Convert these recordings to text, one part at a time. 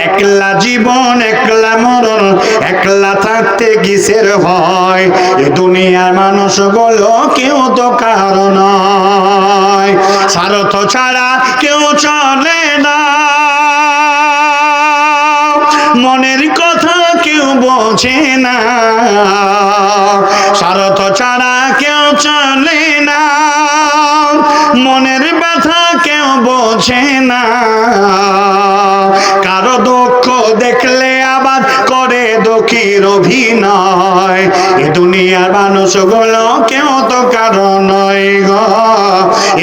একলা জীবন, একলা মরণ, একলা থাকতে কিসের ভয়? এ দুনিয়ার মানুষ বলো কেউ তো কারণ নয়। স্বার্থ ছাড়া কেউ চলে না। মনের কথা কেউ বোঝে না। সারথ ছাড়া কেউ চলে না। মনের ব্যথা কেউ বোঝে না। কারও দুঃখ দেখলে আবার করে দুঃখীর অভিনয়। এ দুনিয়ার মানুষগুলো কেউ তো কারও নয় গো।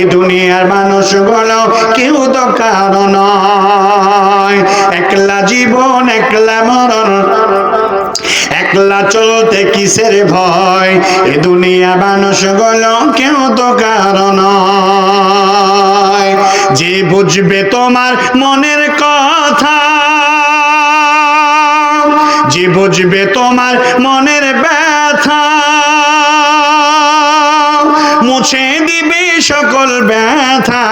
এ দুনিয়ার মানুষগুলো কেউ তো কারও নয়। একলা জীবন, একলা মরণ, একলা চলতে কিসের ভয়? এ দুনিয়া মানুষগুলো কেউ তো কারণ যে বুঝবে তোমার মনের কথা যে বুঝবে তোমার মনের ব্যথা। মুছে দিবে সকল ব্যথা।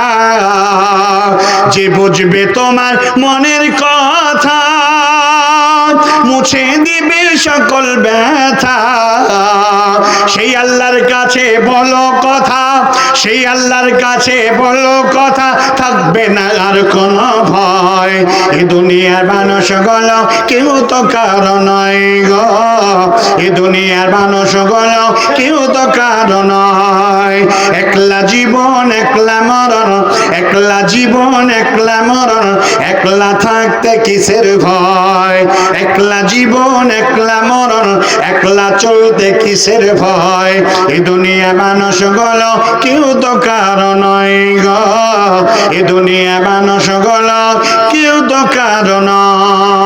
যে বুঝবে তোমার মনের কথা, মুছে দিবে সকল ব্যথা। সেই আল্লাহর কাছে বলো সেই আল্লাহর কাছে বলো কথা থাকবে না, আর কোনো ভয়। এ দুনিয়ার মানুষ গলো কেউ তো কারও নয় গো। এ দুনিয়ার মানুষ গলো কেউ তো কারও নয়। একলা জীবন, একলা মরণ, একলা জীবন, একলা মরণ, একলা থাকতে কিসের ভয়? একলা জীবন, একলা মরণ একলা চলতে কিসের ভয়? এ দুনিয়া মানুষ গল, কেউ তো কারও নয় গো। এ দুনিয়া মানুষ গল, কেউ তো কারও নয়।